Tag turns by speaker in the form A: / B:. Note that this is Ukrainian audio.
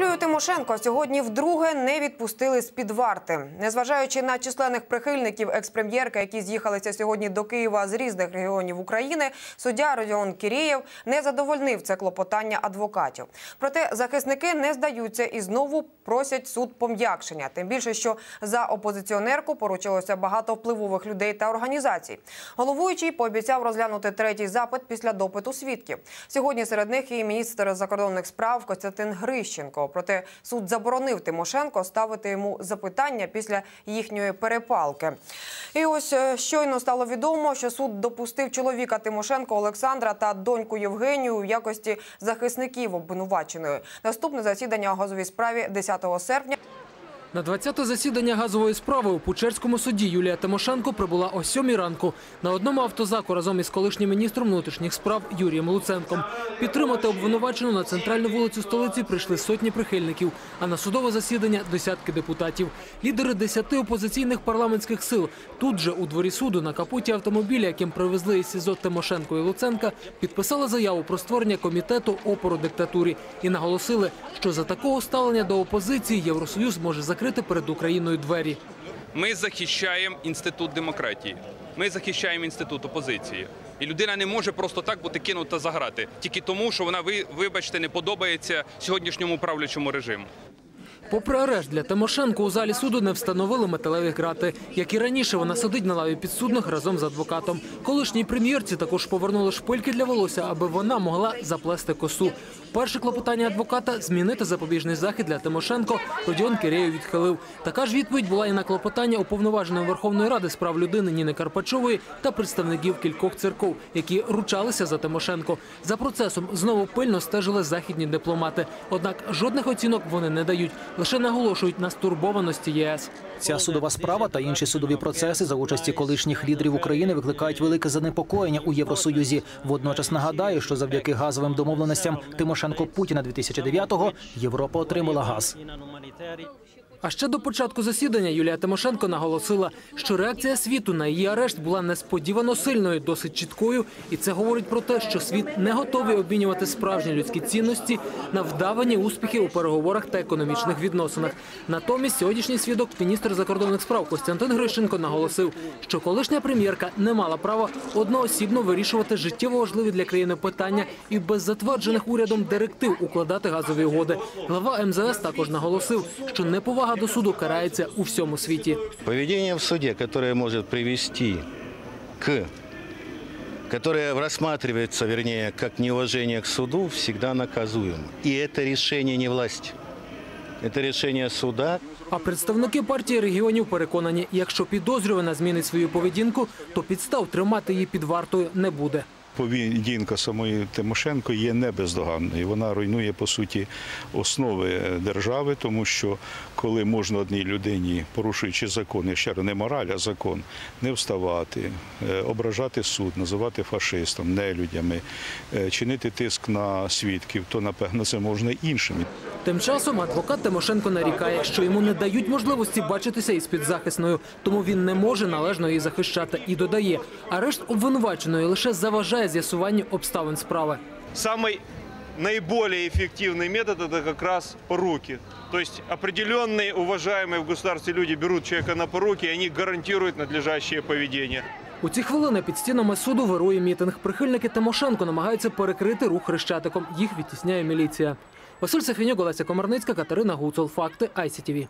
A: Юлію Тимошенко сьогодні вдруге не відпустили з під варти. Незважаючи на численних прихильників експрем'єрки, які з'їхалися сьогодні до Києва з різних регіонів України, суддя Родіон Кірєєв не задовольнив це клопотання адвокатів. Проте захисники не здаються і знову просять суд пом'якшення. Тим більше, що за опозиціонерку поручилося багато впливових людей та організацій. Головуючий пообіцяв розглянути третій запит після допиту свідків. Сьогодні серед них і міністр закордонних справ Костянтин Грищенко. Проте суд заборонив Тимошенко ставити йому запитання після їхньої перепалки. І ось е, щойно стало відомо, що суд допустив чоловіка Тимошенко Олександра та доньку Євгенію в якості захисників обвинуваченої. Наступне засідання у газовій справі 10 серпня.
B: На 20-те засідання газової справи у Пучерському суді Юлія Тимошенко прибула о 7 ранку на одному автозаку разом із колишнім міністром внутрішніх справ Юрієм Луценком. Підтримати обвинувачену на центральну вулицю столиці прийшли сотні прихильників, а на судове засідання – десятки депутатів. Лідери десяти опозиційних парламентських сил тут же у дворі суду на капоті автомобіля, яким привезли із СІЗО Тимошенко і Луценка, підписали заяву про створення комітету опору диктатурі і наголосили, що за такого ставлення до опозиції Євросоюз може закрити перед Україною двері.
C: Ми захищаємо інститут демократії. Ми захищаємо інститут опозиції. І людина не може просто так бути кинута за грати, тільки тому, що вона, ви, вибачте, не подобається сьогоднішньому правлячому режиму.
B: Попри арешт для Тимошенко у залі суду не встановили металеві грати. Як і раніше, вона сидить на лаві підсудних разом з адвокатом. Колишній прем'єрці також повернули шпильки для волосся, аби вона могла заплести косу. Перше клопотання адвоката змінити запобіжний захід для Тимошенко Родіон Киреєв відхилив. Така ж відповідь була і на клопотання уповноваженої Верховної Ради з прав людини Ніни Карпачової та представників кількох церков, які ручалися за Тимошенко. За процесом знову пильно стежили західні дипломати. Однак жодних оцінок вони не дають, лише наголошують на стурбованості ЄС.
D: Ця судова справа та інші судові процеси за участі колишніх лідерів України викликають велике занепокоєння у Євросоюзі. Водночас нагадаю, що завдяки газовим домовленостям Тимошенко Путіна 2009-го Європа отримала газ.
B: А ще до початку засідання Юлія Тимошенко наголосила, що реакція світу на її арешт була несподівано сильною, досить чіткою, і це говорить про те, що світ не готовий обмінювати справжні людські цінності на вдавані успіхи у переговорах та економічних відносинах. Натомість сьогоднішній свідок, міністр закордонних справ Костянтин Грищенко, наголосив, що колишня прем'єрка не мала права одноосібно вирішувати життєво важливі для країни питання і без затверджених урядом директив укладати газові угоди. Глава МЗС також наголосив, що неповага до суду карається у всьому світі.
E: Поведение в суде, которое может привести к которое рассматривается, вернее, как неуважение к суду, всегда наказуемо. И это решение не власти. Это решение суда,
B: А представники партії регіонів переконані, якщо підозрювана змінить свою поведінку, то підстав тримати її під вартою не буде.
F: Поведінка самої Тимошенко є не бездоганною. Вона руйнує по суті основи держави, тому що коли можна одній людині, порушуючи закон, і ще раз не мораль, а закон, не вставати, е, ображати суд, називати фашистом, нелюдями, е, чинити тиск на свідків, то напевно це можна іншими.
B: Тим часом адвокат Тимошенко нарікає, що йому не дають можливості бачитися із підзахисною, тому він не може належно її захищати. І додає, арешт обвинуваченої лише заважає з'ясуванню обставин справи.
G: Самый наиболее эффективный метод – это как раз поруки. То есть определенные уважаемые в государстве люди берут человека на поруки, и они гарантируют надлежащее поведение.
B: У ці хвилини під стінами суду вирує мітинг. Прихильники Тимошенко намагаються перекрити рух хрещатиком. Їх відтісняє міліція. Василь Сахвінюк, Олеся Комарницька, Катерина Гуцул. Факти ICTV.